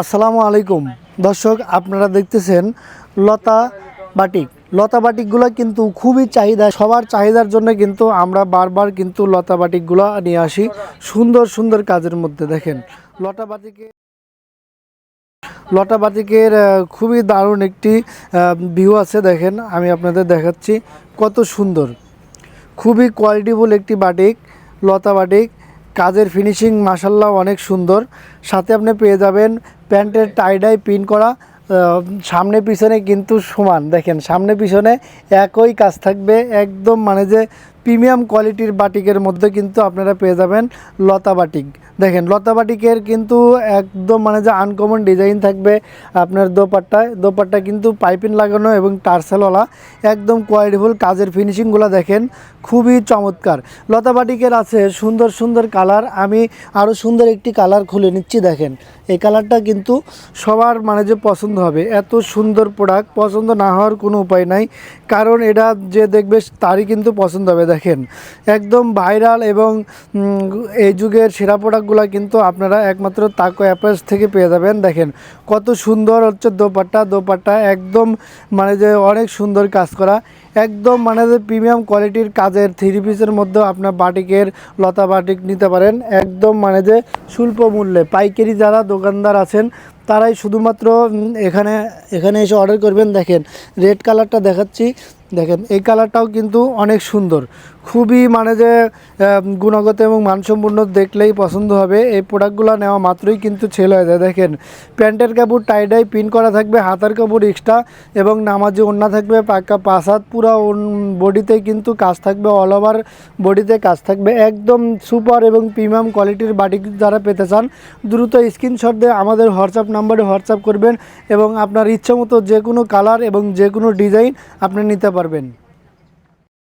আসসালামু আলাইকুম। দর্শক আপনারা দেখতেছেন লতা বাটিক। লতা বাটিকগুলো কিন্তু খুবই চাহিদা সবার চাহিদার জন্য কিন্তু আমরা বারবার কিন্তু লতা বাটিকগুলো নিয়ে আসি সুন্দর সুন্দর কাজের মধ্যে। দেখেন লতা বাটিকে লটা বাটিকের আহ, খুবই দারুণ একটি ভিউ আছে। দেখেন আমি আপনাদের দেখাচ্ছি কত সুন্দর। খুবই কোয়ালিটিফুল একটি বাটিক লতা বাটিক। কাজের ফিনিশিং মাসাল্লাহ অনেক সুন্দর। সাথে আপনি পেয়ে যাবেন প্যান্টের টাইডাই পিন করা সামনে পিছনে কিন্তু সমান। দেখেন, সামনে পিছনে একই কাজ থাকবে, একদম মানে যে প্রিমিয়াম কোয়ালিটির বাটিকের মধ্যে কিন্তু আপনারা পেয়ে যাবেন লতা বাটিক। দেখেন, লতা বাটিকের কিন্তু একদম মানে যে আনকমন ডিজাইন থাকবে আপনার দোপাট্টায়। দোপাট্টা কিন্তু পাইপিং লাগানো এবং টার্সেলওয়ালা, একদম কোয়ালিটিফুল কাজের ফিনিশিংগুলো দেখেন, খুবই চমৎকার। লতা বাটিকের আছে সুন্দর সুন্দর কালার আমি আরও সুন্দর একটি কালার খুলে নিচ্ছি, দেখেন। এই কালারটা কিন্তু সবার মানে যে পছন্দ হবে, এত সুন্দর প্রোডাক্ট পছন্দ না হওয়ার কোনো উপায় নাই, কারণ এটা যে দেখবে তারই কিন্তু পছন্দ হবে দেখেন, একদম ভাইরাল এবং এই যুগের সেরা প্রোডাক্টগুলো কিন্তু আপনারা একমাত্র তাকো অ্যাপেস থেকে পেয়ে যাবেন। দেখেন, কত সুন্দর হচ্ছে দোপাট্টা। দোপাট্টা একদম মানে যে অনেক সুন্দর কাজ করা। একদম মানে যে প্রিমিয়াম কোয়ালিটির কাজের থ্রি পিসের মধ্যে আপনার বাটিকের লতা বাটিক নিতে পারেন। একদম মানে যে স্বল্প মূল্যে। পাইকারি যারা দোকানদার আছেন, তারাই শুধুমাত্র এখানে এখানে এসে অর্ডার করবেন। দেখেন রেড কালারটা দেখাচ্ছি। দেখেন, এই কালারটাও কিন্তু অনেক সুন্দর। খুবই মানে যে গুণগত এবং মানসম্পন্ন দেখলেই পছন্দ হবে। এই প্রোডাক্টগুলো নেওয়া মাত্রই কিন্তু ছেল হয়ে যায়। দেখেন, প্যান্টের কাপড় টাইডাই পিন করা থাকবে, হাতার কাপড় এক্সট্রা এবং নামাজি ওড়না থাকবে পাক্কা পাঁচ পুরো বডিতে কিন্তু কাজ থাকবে অল ওভার বডিতে কাজ থাকবে। একদম সুপার এবং প্রিমিয়াম কোয়ালিটির বাটি যারা পেতে চান, দ্রুত স্ক্রিনশট দিয়ে আমাদের হোয়াটসঅ্যাপ নাম্বারে হোয়াটসঅ্যাপ করবেন এবং আপনার ইচ্ছা মতো যে কোনো কালার এবং যে কোনো ডিজাইন আপনি নিতে পারবেন